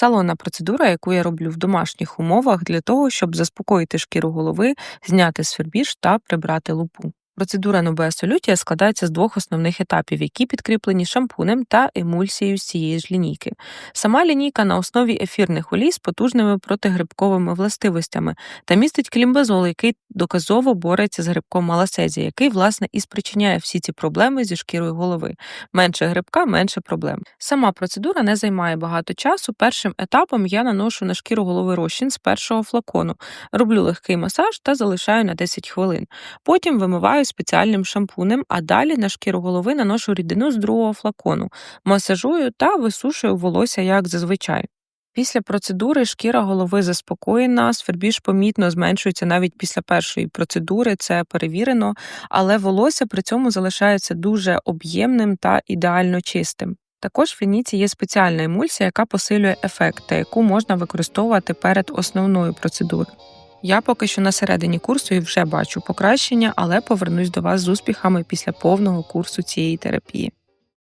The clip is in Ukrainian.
Салонна процедура, яку я роблю в домашніх умовах для того, щоб заспокоїти шкіру голови, зняти свербіж та прибрати лупу. Процедура Нобеа Солютія складається з двох основних етапів, які підкріплені шампунем та емульсією з цієї ж лінійки. Сама лінійка на основі ефірних олій з потужними протигрибковими властивостями та містить клімбазол, який доказово бореться з грибком маласезі, який, власне, і спричиняє всі ці проблеми зі шкірою голови. Менше грибка, менше проблем. Сама процедура не займає багато часу. Першим етапом я наношу на шкіру голови розчин з першого флакону, роблю легкий масаж та залишаю на 10 хвилин. Потім вимиваю спеціальним шампунем, а далі на шкіру голови наношу рідину з другого флакону, масажую та висушую волосся як зазвичай. Після процедури шкіра голови заспокоєна, свербіж помітно зменшується навіть після першої процедури, це перевірено, але волосся при цьому залишається дуже об'ємним та ідеально чистим. Також в лінійці є спеціальна емульсія, яка посилює ефект, та яку можна використовувати перед основною процедурою. Я поки що на середині курсу і вже бачу покращення, але повернусь до вас з успіхами після повного курсу цієї терапії.